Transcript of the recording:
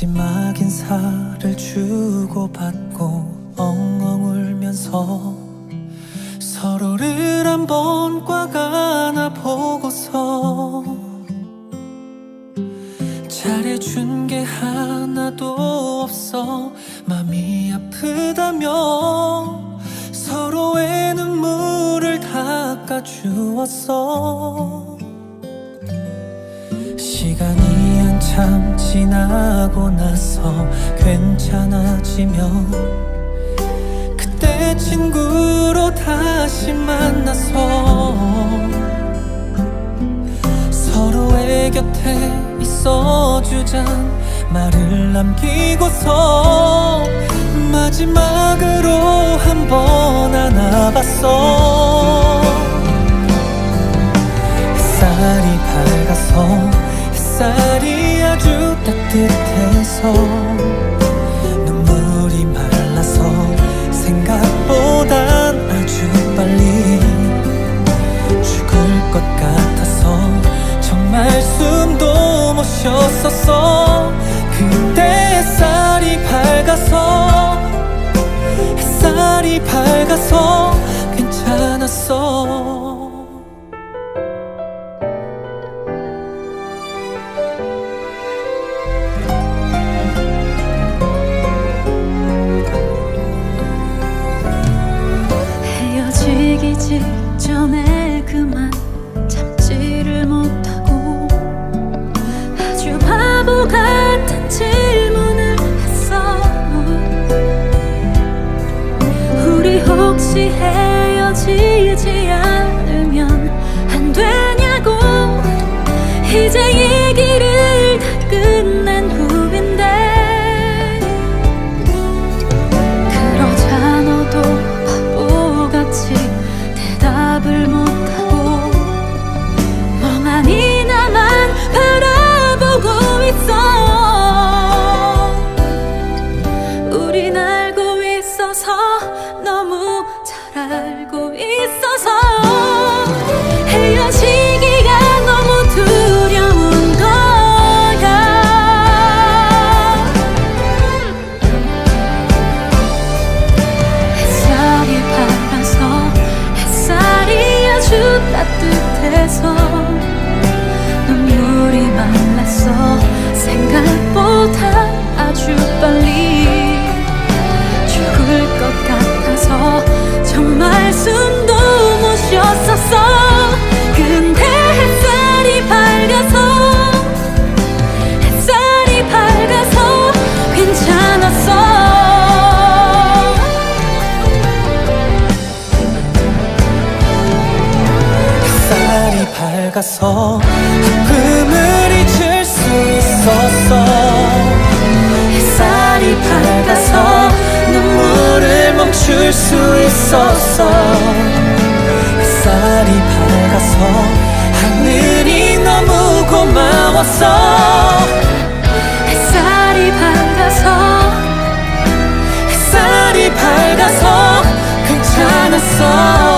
마지막 인사를 주고받고 엉엉 울면서 서로를 한번 꽉 안아보고서 잘해준 게 하나도 없어. 맘이 아프다며 서로의 눈물을 닦아주었어 시간이 한참 지나고 나서 괜찮아지면 그때 친구로 다시 만나서 서로의 곁에 있어주잔 말을 남기고서 마지막으로 한 번 안아봤어. 햇살이 밝아서 햇살이 아주 따뜻해서 눈물이 말라서 생각보단 아주 빨리 죽을 것 같아서 정말 숨도 못 쉬었었어. 그때 햇살이 밝아서 햇살이 밝아서 헤어지기 직전에 그만 너무 잘 알고 쉬었었어. 근데 햇살이 밝아서 햇살이 밝아서 괜찮았어. 햇살이 밝아서 아픔을 잊을 수 있었어. 햇살이 밝아서 눈물을 멈출 수 있었어 고마웠어. 햇살이 밝아서 햇살이 밝아서 괜찮았어